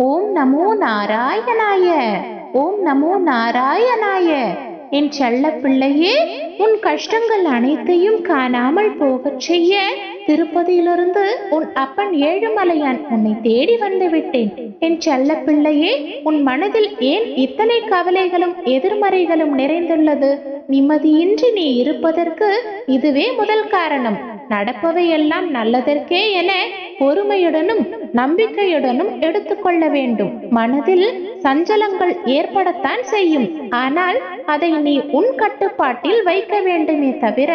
ஓம் நமோ நாராயணாய. ஓம் நமோ நாராயணாய. என் செல்ல பிள்ளையே உன் கஷ்டங்கள் அனைத்தையும் காணாமல் போகச் செய்ய திருப்பதியிலிருந்து உன் அப்பன் ஏழுமலையான் உன்னை தேடி வந்து விட்டேன். என் செல்ல பிள்ளையே உன் மனதில் ஏன் இத்தனை கவலைகளும் எதிர்மறைகளும் நிறைந்துள்ளது? நிம்மதியின்றி நீ இருப்பதற்கு இதுவே முதல் காரணம். நடப்பவையெல்லாம் நல்லதற்கே என பொறுமையுடனும் நம்பிக்கையுடனும் எடுத்துக்கொள்ள வேண்டும். மனதில் சஞ்சலங்கள் ஏற்படத்தான் செய்யும். ஆனால் அதை நீ உன் கட்டுப்பாட்டில் வைக்க வேண்டுமே தவிர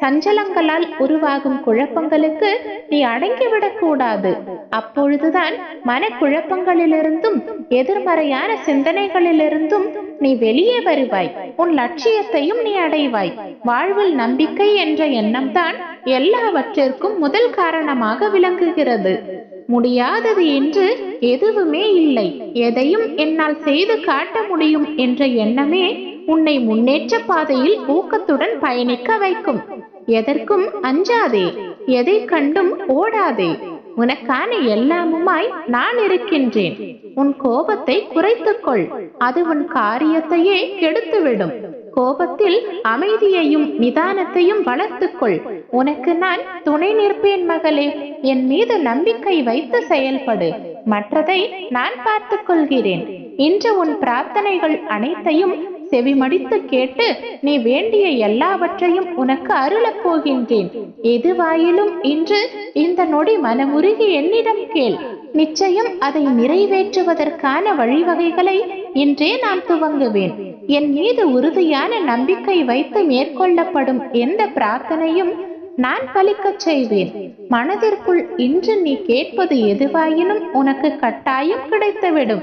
சஞ்சலங்களால் உருவாகும் குழப்பங்களுக்கு நீ அடங்கிவிடக் கூடாது அப்பொழுதுதான் மனக்குழப்பங்களிலிருந்தும் எதிர்மறையான சிந்தனைகளிலிருந்தும் நீ வெளியே வருவாய். உன் லட்சியத்தையும் நீ அடைவாய். வாழ்வில் நம்பிக்கை என்ற எண்ணம்தான் எல்லாவற்றிற்கும் முதல் காரணமாக விளங்குகிறது. முடியாதது என்று எதுவுமே இல்லை. எதையும் என்னால் செய்து காட்ட முடியும் என்ற எண்ணமே உன்னை முன்னேற்ற பாதையில் ஊக்கத்துடன் பயணிக்க வைக்கும். எதற்கும் அஞ்சாதே எதை கண்டும் ஓடாதே. உனக்கான எல்லாமுமாய் நான் இருக்கின்றேன். உன் கோபத்தை குறைத்துக்கொள். அது உன் காரியத்தையே கெடுத்துவிடும். கோபத்தில் அமைதியையும் நிதானத்தையும் வளர்த்துக்கொள். உனக்கு நான் துணை நிற்பேன் மகளே. என் மீது நம்பிக்கை வைத்து செயல்படு. மற்றதை நான் பார்த்துக் கொள்கிறேன் இன்று உன் பிரார்த்தனைகள் அனைத்தையும் செவிமடித்து கேட்டு நீ வேண்டிய எல்லாவற்றையும் உனக்கு அருளப் போகின்றேன். எதுவாயிலும் இன்று இந்த நொடி மனமுருகி என்னிடம் கேள். நிச்சயம் அதை நிறைவேற்றுவதற்கான வழிவகைகளை இன்றே நான் துவங்குவேன். என் மீது உறுதியான நம்பிக்கை வைத்து மேற்கொள்ளப்படும் எந்த பிரார்த்தனையும் நான் பலிக்கச் செய்வேன். மனதிற்குள் இன்று நீ கேட்பது எதுவாயினும் உனக்கு கட்டாயம் கிடைத்துவிடும்.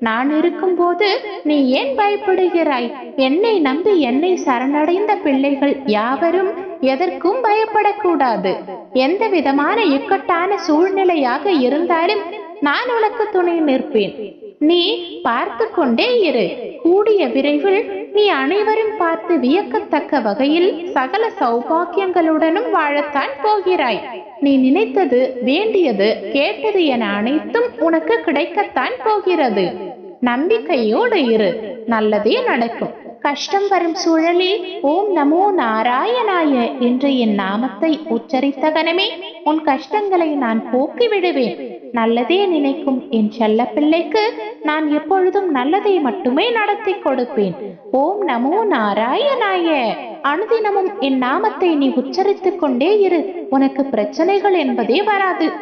நான் இருக்கும்போது நீ ஏன் பயப்படுகிறாய்? என்னை நம்பி என்னை சரணடைந்த பிள்ளைகள் யாவரும் எதற்கும் பயப்படக்கூடாது. எந்த விதமான இக்கட்டான சூழ்நிலையாக இருந்தாலும் நான் உனக்கு துணை நிற்பேன். நீ பார்த்து கொண்டே இரு. கூடிய விரைவில் நீ அனைவரும் பார்த்து வியக்கத்தக்க வகையில் சகல சௌபாக்கியங்களுடனும் வாழத்தான் போகிறாய். நீ நினைத்தது வேண்டியது கேட்டது என அனைத்தும் உனக்கு கிடைக்கத்தான் போகிறது. நம்பிக்கையோடு இரு. நல்லதே நடக்கும். கஷ்டம் வரும் சூழலில் ஓம் நமோ நாராயணாய என்று என் நாமத்தை உச்சரித்த கணமே உன் கஷ்டங்களை நான் போக்கி விடுவேன். நல்லதே நினைக்கும் என் செல்ல பிள்ளைக்கு நான் எப்பொழுதும் நல்லதை மட்டுமே நடத்தி கொடுப்பேன். ஓம் நமோ நாராயணாய. அனுதினமும் என் நாமத்தை நீ உச்சரித்துக் கொண்டே இரு. உனக்கு பிரச்சனைகள் என்பதே வராது.